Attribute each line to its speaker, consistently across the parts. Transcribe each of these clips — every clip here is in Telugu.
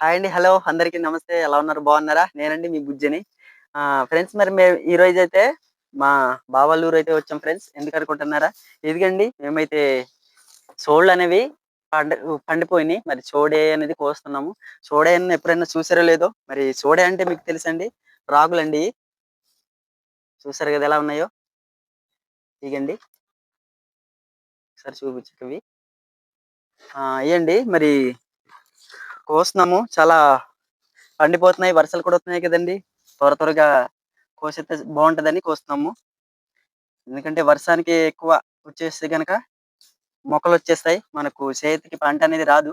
Speaker 1: హాయ్ అండి. హలో. అందరికీ నమస్తే. ఎలా ఉన్నారు? బాగున్నారా? నేనండి మీ బుజ్జిని. ఫ్రెండ్స్ మరి మేము ఈ రోజు అయితే మా బావల్లూరు అయితే వచ్చాం ఫ్రెండ్స్. ఎందుకు అనుకుంటున్నారా? ఇదిగండి మేమైతే సోళ్ళు అనేవి పండ పండిపోయినాయి. మరి చోడే అనేది కోస్తున్నాము. చోడే అని ఎప్పుడైనా చూసారో లేదో? మరి చోడే అంటే మీకు తెలుసండి? రాగులండి. చూసారు కదా ఎలా ఉన్నాయో? ఇగండి ఒకసారి చూపించకవి ఇవ్వండి మరి కోస్తున్నాము. చాలా పండిపోతున్నాయి వర్షాలు కూడా వస్తున్నాయి కదండి. త్వర త్వరగా కోసేస్తే బాగుంటుందని కోస్తున్నాము. ఎందుకంటే వర్షానికి ఎక్కువ వచ్చేస్తే కనుక మొక్కలు వచ్చేస్తాయి. మనకు చేతికి పంట అనేది రాదు.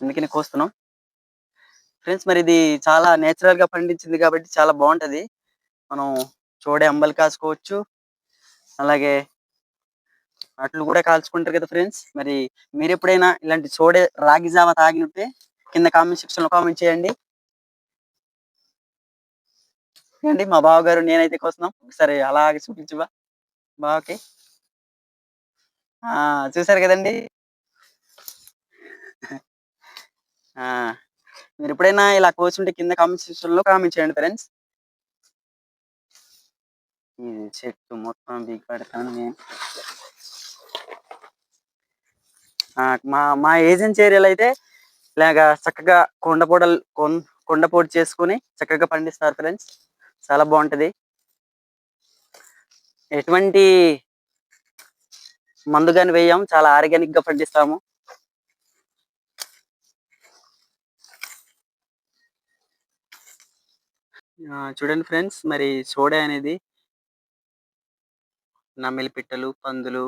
Speaker 1: అందుకని కోస్తున్నాం. ఫ్రెండ్స్ మరి ఇది చాలా నేచురల్గా పండించింది కాబట్టి చాలా బాగుంటది. మనం చూడే అంబలి కాసుకోవచ్చు. అలాగే అట్లు కూడా కాల్చుకుంటారు కదా ఫ్రెండ్స్ మరి మీరు ఎప్పుడైనా ఇలాంటి చోడే రాగి జావ తాగినట్టే కింద కామెంట్ సెక్షన్లో కామెంట్ చేయండి. అండి మా బావగారు నేనైతే కోస్తున్నాం. ఒకసారి అలాగే చూపించువా? బావకి ఆ చూసారు కదండి? ఆ మీరు ఎప్పుడైనా ఇలా కోసుంటే కింద కామెంట్ సెక్షన్లో కామెంట్ చేయండి ఫ్రెండ్స్ ఇది చెట్టు మొత్తం బిగ్ పెడతాను నేను మా మా ఏజెన్సీ ఏరియాలో అయితే ఇలాగ చక్కగా కొండపొడలు కొండపోటు చేసుకుని చక్కగా పండిస్తారు ఫ్రెండ్స్. చాలా బాగుంటది. ఎటువంటి మందు కానీ వేయం చాలా ఆర్గానిక్గా పండిస్తాము. చూడండి ఫ్రెండ్స్ మరి సోడా అనేది నమ్మిలి పిట్టలు పందులు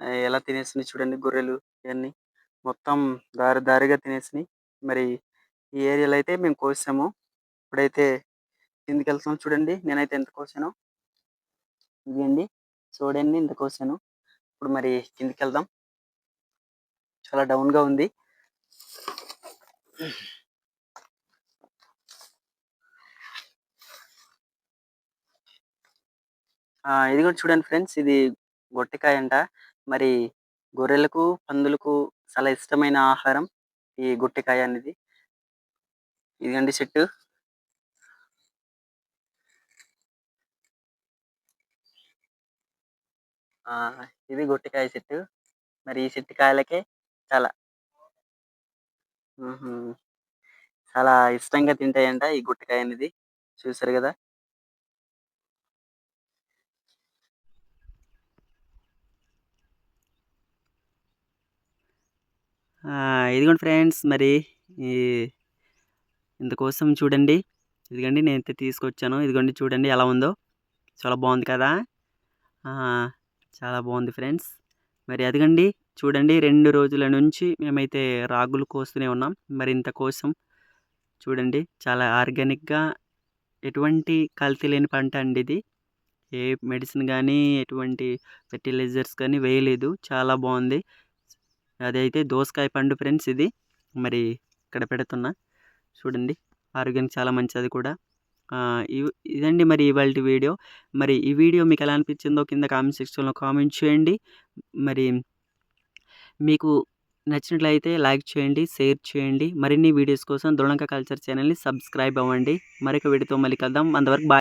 Speaker 1: ఎలా తినేసినాయి చూడండి గొర్రెలు ఇవన్నీ మొత్తం దారి దారిగా తినేసినాయి. మరి ఈ ఏరియాలో అయితే మేము కోసాము. ఇప్పుడైతే కిందికి వెళ్తున్నాం చూడండి. నేనైతే ఎంత కోసాను. ఇది అండి. చూడండి ఇంత కోసాను. ఇప్పుడు మరి కిందికి వెళ్దాం. చాలా డౌన్గా ఉంది. ఆ, ఇది కూడా చూడండి ఫ్రెండ్స్. ఇది గొట్టికాయ అంట మరి గొర్రెలకు పందులకు చాలా ఇష్టమైన ఆహారం ఈ గుట్టికాయ అనేది. ఇదండి చెట్టు. ఆ ఇది గొట్టెకాయ చెట్టు. మరి ఈ చెట్టు కాయలకే చాలా చాలా ఇష్టంగా తింటాయంట ఈ గుట్టకాయ అనేది. చూసారు కదా? ఇదిగోండి ఫ్రెండ్స్ మరి ఈ ఇందుకోసం చూడండి. ఇదిగోండి నేను అయితే తీసుకొచ్చాను. ఇదిగోండి చూడండి ఎలా ఉందో. చాలా బాగుంది కదా? చాలా బాగుంది ఫ్రెండ్స్. మరి అదిగండి చూడండి రెండు రోజుల నుంచి మేమైతే రాగులు కోస్తూనే ఉన్నాం. మరి ఇంత కోసం చూడండి చాలా ఆర్గానిక్గా ఎటువంటి కల్తీ లేని పంట అండి ఇది. ఏ మెడిసిన్ కానీ ఎటువంటి ఫెర్టిలైజర్స్ కానీ వేయలేదు. చాలా బాగుంది. అదైతే దోసకాయ పండు ఫ్రెండ్స్ ఇది. మరి ఇక్కడ పెడుతున్నా. చూడండి ఆరోగ్యానికి చాలా మంచిది కూడా. ఇదండి మరి ఇవాళ వీడియో. మరి ఈ వీడియో మీకు ఎలా అనిపించిందో కింద కామెంట్ సెక్షన్లో కామెంట్ చేయండి. మరి మీకు నచ్చినట్లయితే లైక్ చేయండి షేర్ చేయండి. మరిన్ని వీడియోస్ కోసం దృఢంక కల్చర్ ఛానల్ని సబ్స్క్రైబ్ అవ్వండి. మరొక వీడియోతో మళ్ళీ కలుద్దాం. అంతవరకు బాయ్.